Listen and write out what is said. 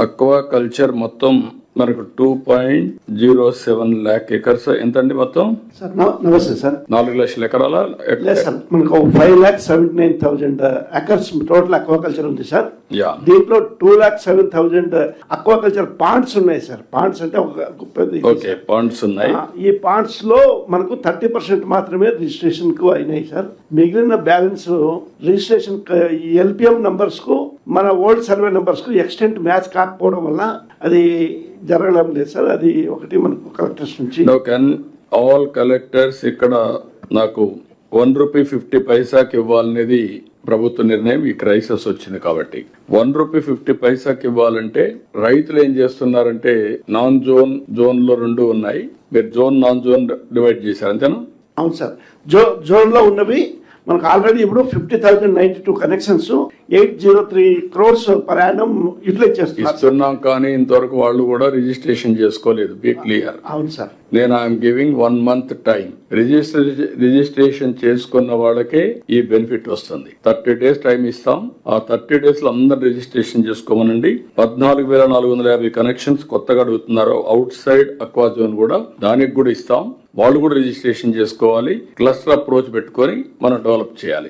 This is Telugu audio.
అక్వా కల్చర్ మొత్తం మనకు two point zero seven lakh acres. ఎంతండి మొత్తం? సార్ నమ- నమస్తే సార్. నాలుగు లక్షల ఎకరాల సార్ మనకు five lakh seventy nine thousand acres total aquaculture ఉంది సార్. యా. దీంట్లో two lakh seven thousand aquaculture ponds ఉన్నాయి సార్. పాండ్స్ అంటే ఒక ఓకే పాయింట్స్ ఉన్నాయి. ఈ పాండ్స్లో మనకు థర్టీ పర్సెంట్ మాత్రమే రిజిస్ట్రేషన్కు అయినాయి సార్. మిగిలిన బ్యాలెన్స్ రిజిస్ట్రేషన్ ఎల్పిఎం నంబర్స్కు మన ఓల్డ్ సర్వే నంబర్స్కు ఎక్స్టెంట్ మ్యాచ్ కాకపోవడం వల్ల అది జరగడం లేదు సార్. అది ఒకటి మనకు కలెక్టర్స్ నుంచి. ఆల్ కలెక్టర్స్ ఇక్కడ నాకు వన్ రూపీ ఫిఫ్టీ పైసాకి ఇవ్వాలనేది ప్రభుత్వ నిర్ణయం. ఈ క్రైసిస్ వచ్చింది కాబట్టి. వన్ రూపీ ఫిఫ్టీ పైసాకి ఇవ్వాలంటే రైతులు ఏం చేస్తున్నారంటే నాన్ జోన్ జోన్లో రెండు ఉన్నాయి. మీరు జోన్ నాన్ జోన్ డివైడ్ చేశారు. అంతేనా? అవును సార్. జో జోన్లో ఉన్నవి మనకు ఆల్రెడీ ఇప్పుడు fifty thousand ninety two connections eight zero three crores per annum utilise చేస్తున్నారు. ఇస్తున్నాం కానీ ఇంతవరకు వాళ్ళు కూడా రిజిస్ట్రేషన్ చేసుకోలేదు బి క్లియర్ అవును సార్. నేను I'm giving one month time register registration చేసుకున్న వాళ్ళకే ఈ బెనిఫిట్ వస్తుంది. థర్టీ డేస్ టైం ఇస్తాం. ఆ థర్టీ డేస్లో అందరు రిజిస్ట్రేషన్ చేసుకోమనండి. పద్నాలుగు వేల నాలుగు వందల యాభై కనెక్షన్స్ కొత్తగా అడుగుతున్నారు అవుట్ సైడ్ అక్వా జోన్ కూడా దానికి కూడా ఇస్తాం. వాళ్ళు కూడా రిజిస్ట్రేషన్ చేసుకోవాలి. క్లస్టర్ అప్రోచ్ పెట్టుకొని మనం డెవలప్ చేయాలి.